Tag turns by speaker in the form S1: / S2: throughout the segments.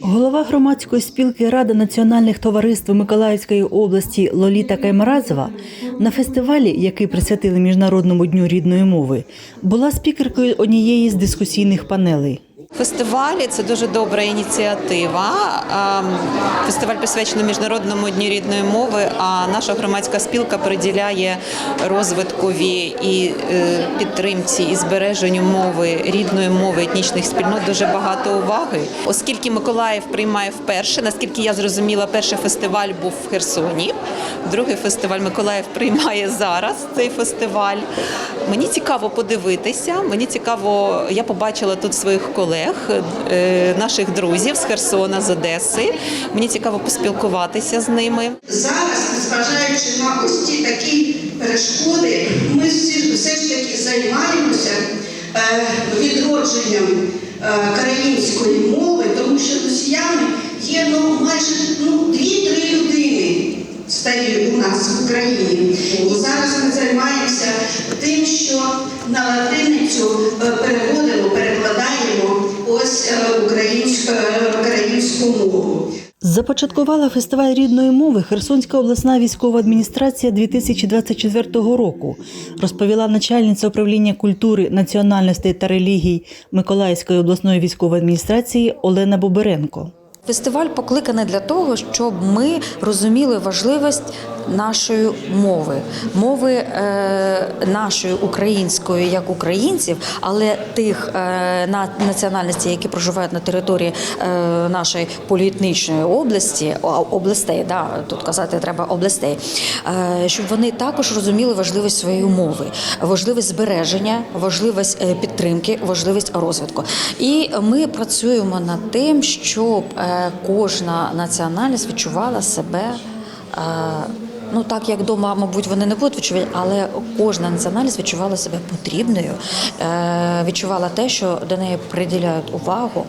S1: Голова громадської спілки Рада національних товариств Миколаївської області Лоліта Каймаразова на фестивалі, який присвятили Міжнародному дню рідної мови, була спікеркою однієї з дискусійних панелей.
S2: Фестивалі це дуже добра ініціатива. Фестиваль присвячений міжнародному дню рідної мови. А наша громадська спілка приділяє розвиткові і е, підтримці і збереженню мови рідної мови етнічних спільнот дуже багато уваги. Оскільки Миколаїв приймає вперше, наскільки я зрозуміла, перший фестиваль був в Херсоні. Другий фестиваль Миколаїв приймає зараз цей фестиваль. Мені цікаво подивитися. Мені цікаво, я побачила тут своїх колег, е, наших друзів з Херсона, з Одеси. Мені цікаво поспілкуватися з ними.
S3: Зараз, незважаючи на ось ці такі перешкоди, ми всі все ж таки займаємося е, відродженням е, української мови, тому що росіяни є ну, майже ну, дві-три людини старі у нас в Україні. І зараз ми займаємося тим, що на латиницю переводимо, перекладаємо ось е, українську, е, українську мову.
S1: Започаткувала фестиваль рідної мови Херсонська обласна військова адміністрація 2024 року, розповіла начальниця управління культури, національностей та релігій Миколаївської обласної військової адміністрації Олена Боберенко.
S4: Фестиваль покликаний для того, щоб ми розуміли важливість нашої мови, мови е, нашої української як українців, але тих е, на- національностей, які проживають на території е, нашої поліетнічної області, областей, да, тут казати треба областей, е, щоб вони також розуміли важливість своєї мови, важливість збереження, важливість е, підтримки, важливість розвитку. І ми працюємо над тим, щоб е, кожна національність відчувала себе. Ну так як вдома, мабуть, вони не будуть відчувати, але кожна національність відчувала себе потрібною, е, відчувала те, що до неї приділяють увагу.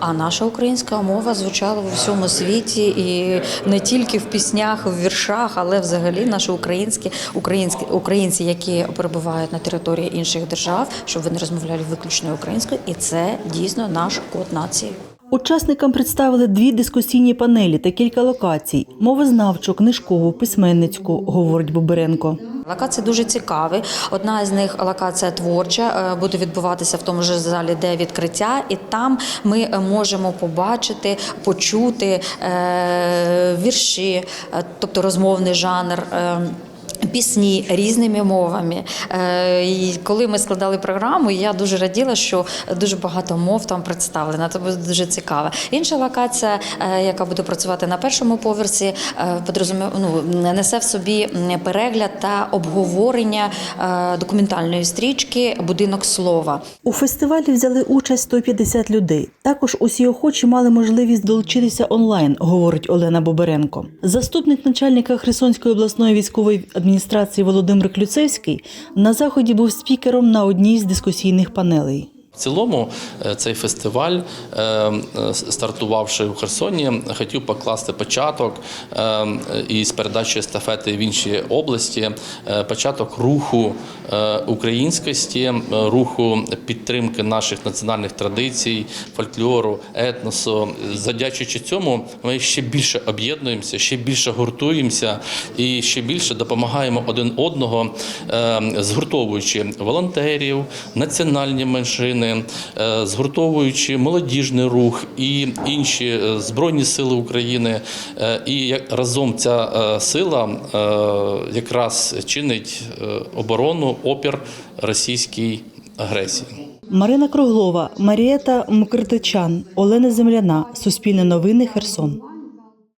S4: А наша українська мова звучала у всьому світі і не тільки в піснях, в віршах, але взагалі наші українські українські українці, які перебувають на території інших держав, щоб вони розмовляли виключно українською, і це дійсно наш код нації.
S1: Учасникам представили дві дискусійні панелі та кілька локацій: мовознавчу, книжкову, письменницьку, говорить Боберенко.
S4: Локації дуже цікаві. Одна з них локація творча, е, буде відбуватися в тому ж залі, де відкриття, і там ми можемо побачити, почути е, вірші, е, тобто розмовний жанр. Пісні різними мовами. Е, І коли ми складали програму, я дуже раділа, що дуже багато мов там представлено. Це буде дуже цікаво. Інша локація, е, яка буде працювати на першому поверсі, е, ну, несе в собі перегляд та обговорення документальної стрічки Будинок слова.
S1: У фестивалі взяли участь 150 людей. Також усі охочі мали можливість долучитися онлайн, говорить Олена Боберенко. Заступник начальника Херсонської обласної військової адміністрації Володимир Клюцевський на заході був спікером на одній з дискусійних панелей.
S5: В цілому е, цей фестиваль, е, е, стартувавши у Херсоні, хотів покласти початок із передачі естафети в інші області, початок руху українськості, руху підтримки наших національних традицій, фольклору, етносу. Задячуючи цьому, ми ще більше об'єднуємося, ще більше гуртуємося і ще більше допомагаємо один одного, згуртовуючи волонтерів, національні меншини, е, згуртовуючи молодіжний рух і інші е, збройні сили України. Е, І разом ця сила якраз чинить оборону, опір російській агресії.
S1: Марина Круглова, Марієта Мкртичан, Олена Земляна, Суспільне новини, Херсон.